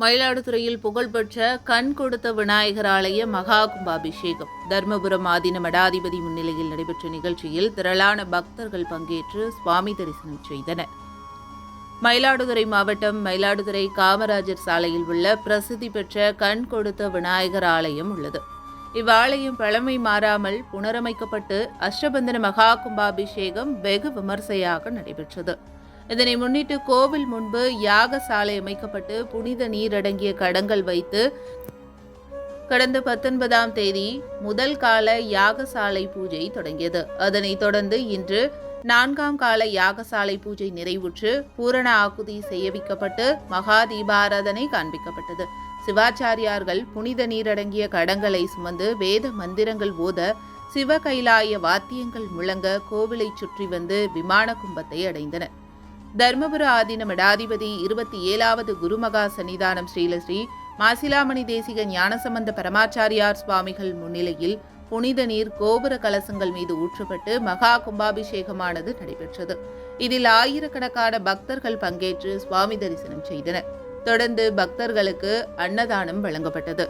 மயிலாடுதுறையில் புகழ்பெற்ற கண் கொடுத்த விநாயகர் ஆலய மகா கும்பாபிஷேகம். தர்மபுரம் ஆதீன மடாதிபதி முன்னிலையில் நடைபெற்ற நிகழ்ச்சியில் திரளான பக்தர்கள் பங்கேற்று சுவாமி தரிசனம் செய்தனர். மயிலாடுதுறை மாவட்டம் மயிலாடுதுறை காமராஜர் சாலையில் உள்ள பிரசித்தி பெற்ற கண் கொடுத்த விநாயகர் ஆலயம் உள்ளது. இவ்வாலயம் பழமை மாறாமல் புனரமைக்கப்பட்டு அஷ்டபந்தன மகா கும்பாபிஷேகம் வெகு விமர்சையாக நடைபெற்றது. இதனை முன்னிட்டு கோவில் முன்பு யாகசாலை அமைக்கப்பட்டு புனித நீர் அடங்கிய கடங்கள் வைத்து கடந்த பத்தொன்பதாம் தேதி முதல் கால யாகசாலை பூஜை தொடங்கியது. அதனைத் தொடர்ந்து இன்று நான்காம் கால யாகசாலை பூஜை நிறைவுற்று பூரண ஆகுதி செய்யவிக்கப்பட்டு மகா தீபாராதனை காண்பிக்கப்பட்டது. சிவாச்சாரியார்கள் புனித நீரடங்கிய கடங்களை சுமந்து வேத மந்திரங்கள் ஓத சிவ கைலாய வாத்தியங்கள் முழங்க கோவிலை சுற்றி வந்து விமான கும்பத்தை அடைந்தனர். தர்மபுர ஆதீன மடாதிபதி இருபத்தி ஏழாவது குருமகா சன்னிதானம் ஸ்ரீலஸ்ரீ மாசிலாமணி தேசிக ஞானசம்பந்த பரமாச்சாரியார் சுவாமிகள் முன்னிலையில் புனித நீர் கோபுர கலசங்கள் மீது ஊற்றப்பட்டு மகா கும்பாபிஷேகமானது நடைபெற்றது. இதில் ஆயிரக்கணக்கான பக்தர்கள் பங்கேற்று சுவாமி தரிசனம் செய்தனர். தொடர்ந்து பக்தர்களுக்கு அன்னதானம் வழங்கப்பட்டது.